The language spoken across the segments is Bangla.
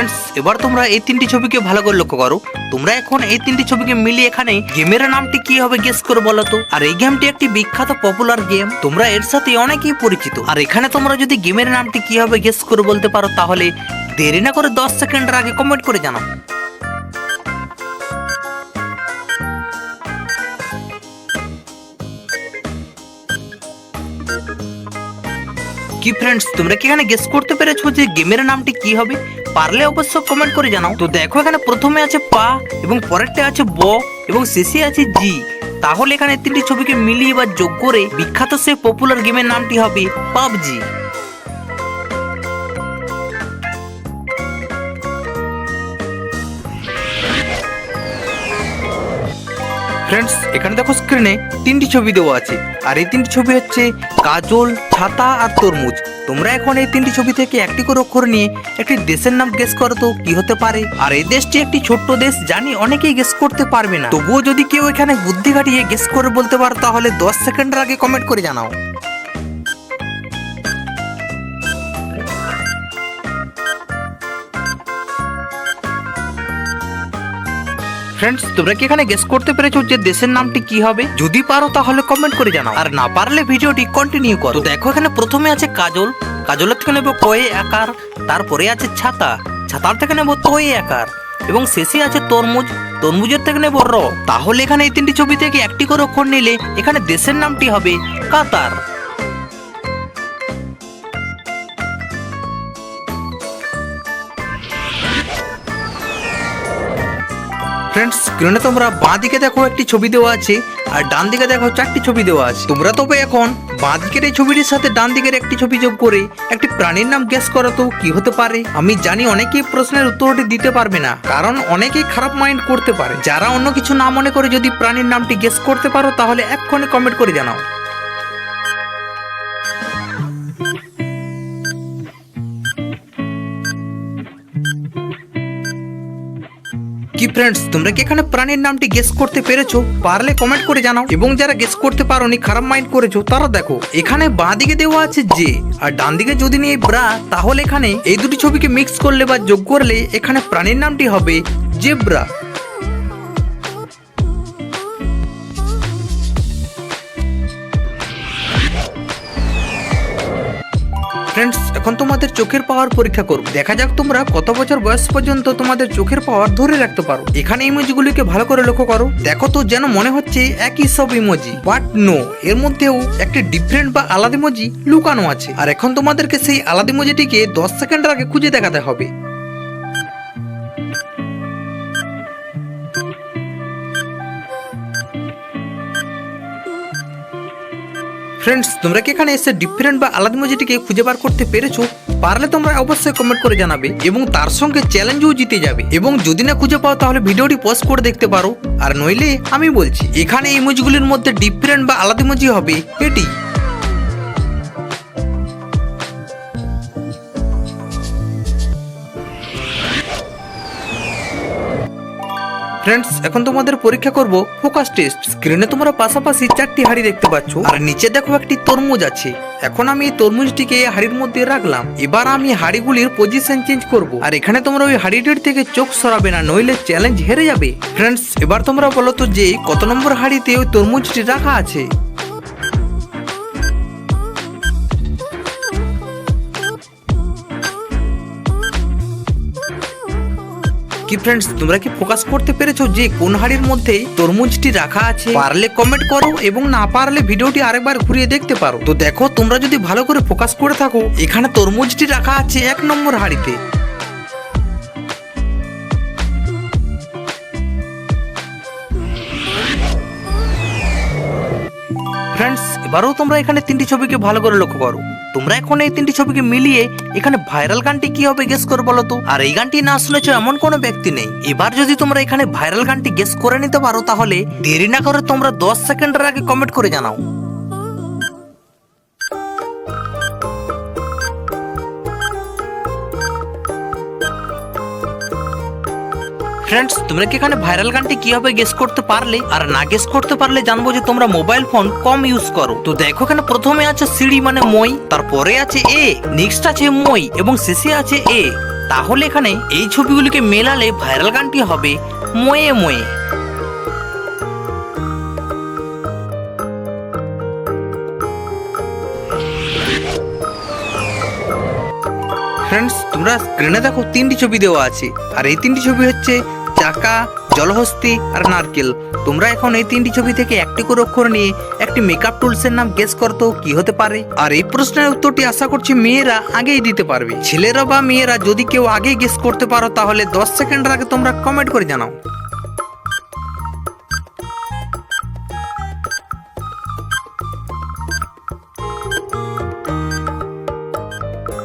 ফ্রেন্ডস এবার তোমরা এই তিনটি ছবিকে ভালো করে লক্ষ্য করো। তোমরা এখন এই তিনটি ছবিকে মিলিয়ে এখানে গেমের নামটি কি হবে গেস করে বলো তো? আর এই গেমটি একটি বিখ্যাত পপুলার গেম তোমরা এর সাথে অনেকেই পরিচিত। আর এখানে তোমরা যদি গেমের নামটি কি হবে গেস করে বলতে পারো, তাহলে দেরি না করে দশ সেকেন্ডের আগে কমেন্ট করে জানাও। কি ফ্রেন্ডস তোমরা কি এখানে গেস করতে পেরেছ যে গেমের নামটি কি হবে? পারলে অবশ্য কমেন্ট করে জানাও। তো দেখো এখানে প্রথমে আছে পা এবং পরেরটা আছে ব এবং শেষে আছে জি। তাহলে এখানে তিনটি ছবিকে মিলিয়ে বা যোগ করে বিখ্যাত সে পপুলার গেমের নামটি হবে পাবজি। ফ্রেন্ডস এখানে দেখো স্ক্রিনে তিনটি ছবি দেওয়া আছে। আর এই তিনটি ছবি হচ্ছে কাজল, ছাতা আর তরমুজ। তোমরা এখন এই তিনটি ছবি থেকে একটি করে অক্ষর নিয়ে একটি দেশের নাম গেস করো তো, কি হতে পারে? আর এই দেশটি একটি ছোট্ট দেশ জানি অনেকেই গেস করতে পারবে না। তবুও যদি কেউ এখানে বুদ্ধি খাটিয়ে গেস করে বলতে পারো, তাহলে দশ সেকেন্ডের আগে কমেন্ট করে জানাও। ফ্রেন্ডস তোমরা কি এখানে গেস করতে পেরেছ যে দেশের নামটি কি হবে? যদি পারো তাহলে কমেন্ট করে জানাও। আর না পারলে ভিডিওটি কন্টিনিউ করো। তো দেখো এখানে প্রথমে আছে কাজল। কাজলের থেকে নেব কয়ে আকার, তারপরে আছে ছাতা। ছাতার থেকে নেব তয়ে আকার। এবং শেষে আছে তরমুজ। তরমুজের থেকে নেব র। তাহলে এখানে এই তিনটি ছবি থেকে একটি করে অক্ষর নিলে এখানে দেশের নামটি হবে কাতার। ফ্রেন্ডস স্ক্রিনে তোমরা বাঁ দিকে দেখো একটি ছবি দেওয়া আছে আর ডান দিকে দেখো চারটি ছবি দেওয়া আছে। তোমরা তবে এখন বাঁ দিকের এই ছবিটির সাথে ডান দিকের একটি ছবি যোগ করে একটি প্রাণীর নাম গেস করো তো, কি হতে পারে? আমি জানি অনেকেই প্রশ্নের উত্তরটি দিতে পারবে না, কারণ অনেকেই খারাপ মাইন্ড করতে পারে। যারা অন্য কিছু না মনে করে যদি প্রাণীর নামটি গেস করতে পারো, তাহলে এক্ষণে কমেন্ট করে জানাও। ফ্রেন্ডস তোমরা কি এখানে প্রাণীর নামটি গেস করতে পেরেছ? পারলে কমেন্ট করে জানাও। এবং যারা গেস করতে পারো পারোনি, খারাপ মাইন্ড করেছ, তারা দেখো, এখানে বাঁ দিকে দেওয়া আছে যে আর ডান দিকে যদি নিয়ে ব্রা, তাহলে এখানে এই দুটি ছবিকে মিক্স করলে বা যোগ করলে এখানে প্রাণীর নামটি হবে জেব্রা। ফ্রেন্ডস এখন তোমাদের চোখের পাওয়ার পরীক্ষা করব। দেখা যাক তোমরা কত বছর বয়স পর্যন্ত তোমাদের চোখের পাওয়ার ধরে রাখতে পারো। এখানে ইমোজিগুলিকে ভালো করে লক্ষ্য করো। দেখো তো, যেন মনে হচ্ছে একই সব ইমোজি। বাট নো এর মধ্যেও একটি ডিফারেন্ট বা আলাদা ইমোজি লুকানো আছে। আর এখন তোমাদেরকে সেই আলাদা ইমোজিটিকে দশ সেকেন্ডের আগে খুঁজে দেখাতে হবে। ফ্রেন্ডস তোমরা কি এখানে এসে ডিফারেন্ট বা আলাদা মজিটিকে খুঁজে বার করতে পেরেছ? পারলে তোমরা অবশ্যই কমেন্ট করে জানাবে এবং তার সঙ্গে চ্যালেঞ্জও জিতে যাবে। এবং যদি না খুঁজে পাও, তাহলে ভিডিওটি পজ করে দেখতে পারো। আর নইলে, আমি বলছি, এখানে এই ইমোজিগুলির মধ্যে ডিফারেন্ট বা আলাদা ইমোজি হবে। এটি ফ্রেন্ডস এখন তোমাদের পরীক্ষা করব ফোকাস টেস্ট স্ক্রিনে তোমরা পাশাপাশি চারটি হাড়ি দেখতে পাচ্ছ। আর নিচে দেখো একটি তরমুজ আছে। এখন আমি এই তরমুজটিকে এই হাড়ির মধ্যে রাখলাম। এবার আমি হাড়িগুলির পজিশন চেঞ্জ করব। আর এখানে তোমরা ওই হাড়িটির থেকে চোখ সরাবে না, নইলে চ্যালেঞ্জ হেরে যাবে। ফ্রেন্ডস এবার তোমরা বলো তো যে কত নম্বর হাড়িতে ওই তরমুজটি রাখা আছে? কি ফ্রেন্ডস তোমরা কি ফোকাস করতে পেরেছ যে কোন হাড়ির মধ্যে তরমুজটি রাখা আছে? পারলে কমেন্ট করো এবং না পারলে ভিডিওটি আরেকবার ঘুরিয়ে দেখতে পারো। তো দেখো, তোমরা যদি ভালো করে ফোকাস করে থাকো, এখানে তরমুজটি রাখা আছে এক নম্বর হাড়িতে। ফ্রেন্ডস এবারও তোমরা এখানে তিনটি ছবিকে ভালো করে লক্ষ্য করো। তোমরা এখন এই তিনটি ছবিকে মিলিয়ে এখানে ভাইরাল গানটি কি হবে গেস করে বলো তো? আর এই গানটি না শুনেছো এমন কোনো ব্যক্তি নেই। এবার যদি তোমরা এখানে ভাইরাল গানটি গেস করে নিতে পারো তাহলে দেরি না করে তোমরা দশ সেকেন্ডের আগে কমেন্ট করে জানাও। ফ্রেন্ডস তোমরা কি এখানে ভাইরাল গানটি কীভাবে গেস করতে পারলে আর না গেস করতে পারলে জানব যে তোমরা মোবাইল ফোন কম ইউজ করো। তো দেখো এখানে প্রথমে আছে সিঁড়ি মানে মই, তারপরে আছে এ নেক্সট আছে মই এবং শেষে আছে এ। তাহলে এখানে এই ছবিগুলিকে মেলালে ভাইরাল গানটি হবে ময়ে ময়ে। ফ্রেন্ডস তোমরা স্ক্রিনে দেখো তিনটি ছবি দেওয়া আছে। আর এই তিনটি ছবি হচ্ছে চাকা, জলহস্তি আর নারকেল। তোমরা এখন এই তিনটি ছবি থেকে একটি করে অক্ষর নিয়ে একটি মেকআপ টুলসের নাম গেস করতো কি হতে পারে? আর এই প্রশ্নের উত্তরটি আশা করছি মেয়েরা আগেই দিতে পারবে। ছেলেরা বা মেয়েরা যদি কেউ আগেই গেস করতে পারো, তাহলে দশ সেকেন্ডের আগে তোমরা কমেন্ট করে জানাও।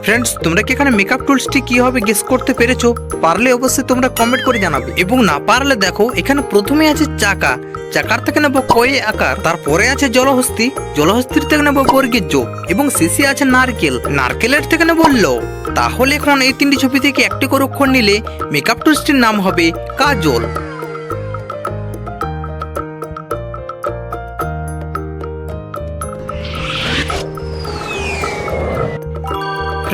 ফ্রেন্ডস তোমরা কি এখানে মেকআপ টুলসটি কি হবে গেস করতে পেরেছ? পারলে অবশ্যই তোমরা কমেন্ট করে জানাবে। এবং না পারলে দেখো, এখানে প্রথমে আছে চাকা। চাকার থেকে নেব কয়ে আকার, তারপরে আছে জলহস্তি। জলহস্তির থেকে নেব বর্গের যোগ, এবং শেষে আছে নারকেল। নারকেলের থেকে নেব ল। তাহলে এখন এই তিনটি ছবি থেকে একটি করে অক্ষর নিলে মেকআপ টুলসটির নাম হবে কাজল।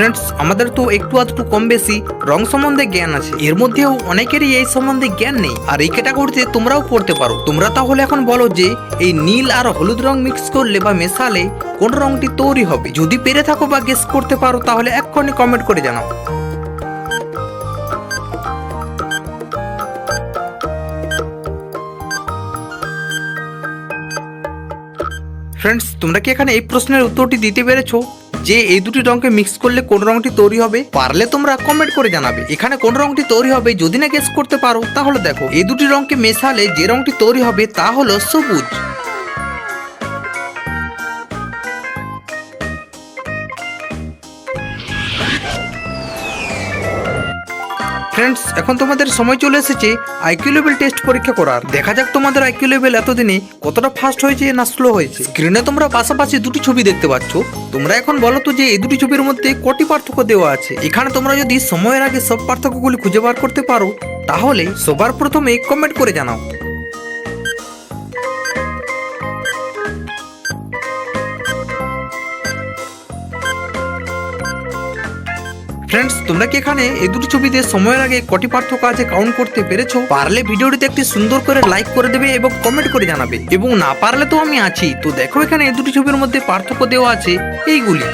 ফ্রেন্ডস আমাদের তো একটু আধটু কম বেশি রং সম্বন্ধে জ্ঞান আছে। এর মধ্যেও অনেকেরই এই সম্বন্ধে জ্ঞান নেই। আর এই ক্যাটাগরিতে তোমরাও পড়তে পারো। তোমরা তাহলে এখন বলো যে, এই নীল আর হলুদ রং মিক্স করলে বা মেশালে কোন রংটি তৈরি হবে? যদি পেরে থাকো বা গেস করতে পারো, তাহলে এক্ষুনি কমেন্ট করে জানাও। ফ্রেন্ডস তোমরা কি এখানে এই প্রশ্নের উত্তরটি দিতে পেরেছ? যে এই দুটি রঙকে মিক্স করলে কোন রঙটি তৈরি হবে, পারলে তোমরা কমেন্ট করে জানাবে। এখানে কোন রঙটি তৈরি হবে যদি না গেস করতে পারো, তাহলে দেখো, এই দুটি রঙকে মেশালে যে রঙটি তৈরি হবে তা হলো সবুজ। ফ্রেন্ডস এখন তোমাদের সময় চলে এসেছে আইকিউ লেভেল টেস্ট পরীক্ষা করার। দেখা যাক তোমাদের আইকিউ লেভেল এতদিনে কতটা ফাস্ট হয়েছে না স্লো হয়েছে। স্ক্রিনে তোমরা পাশাপাশি দুটি ছবি দেখতে পাচ্ছ। তোমরা এখন বলো তো যে এই দুটি ছবির মধ্যে কটি পার্থক্য দেওয়া আছে? এখানে তোমরা যদি সময়ের আগে সব পার্থক্যগুলি খুঁজে বার করতে পারো, তাহলে সবার প্রথমে কমেন্ট করে জানাও। ফ্রেন্ডস তোমরা কি এখানে এই দুটি ছবিতে সময়ের আগে কটি পার্থক্য আছে কাউন্ট করতে পেরেছ? পারলে ভিডিওটিতে একটি সুন্দর করে লাইক করে দেবে এবং কমেন্ট করে জানাবে। এবং না পারলে তো আমি আছি। তো দেখো এখানে এই দুটি ছবির মধ্যে পার্থক্য দেওয়া আছে এইগুলি।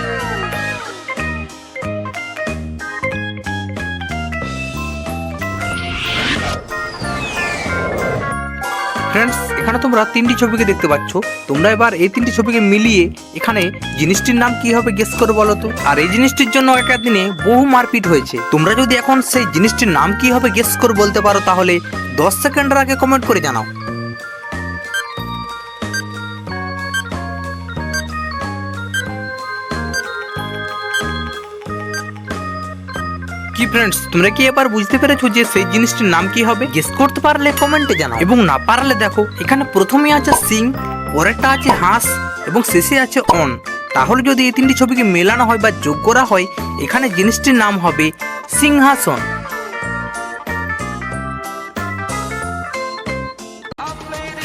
ফ্রেন্ডস এখানে তোমরা তিনটি ছবিকে দেখতে পাচ্ছ। তোমরা এবার এই তিনটি ছবিকে মিলিয়ে এখানে জিনিসটির নাম কি হবে গেস করে বলো তো? আর এই জিনিসটির জন্য একটা দিনে বহু মারপিট হয়েছে। তোমরা যদি এখন সেই জিনিসটির নাম কি হবে গেস করে বলতে পারো তাহলে দশ সেকেন্ডের আগে কমেন্ট করে জানাও। কি ফ্রেন্ডস তোমরা কি এবার বুঝতে পেরেছ যে সেই জিনিসটির নাম কি হবে? গেস করতে পারলে কমেন্টে জানাও। এবং না পারলে দেখো, এখানে প্রথমে আছে সিং পরেরটা আছে হাঁস এবং শেষে আছে অন তাহলে যদি এই তিনটি ছবিকে মেলানো হয় বা যোগ করা হয়, এখানে জিনিসটির নাম হবে সিংহাসন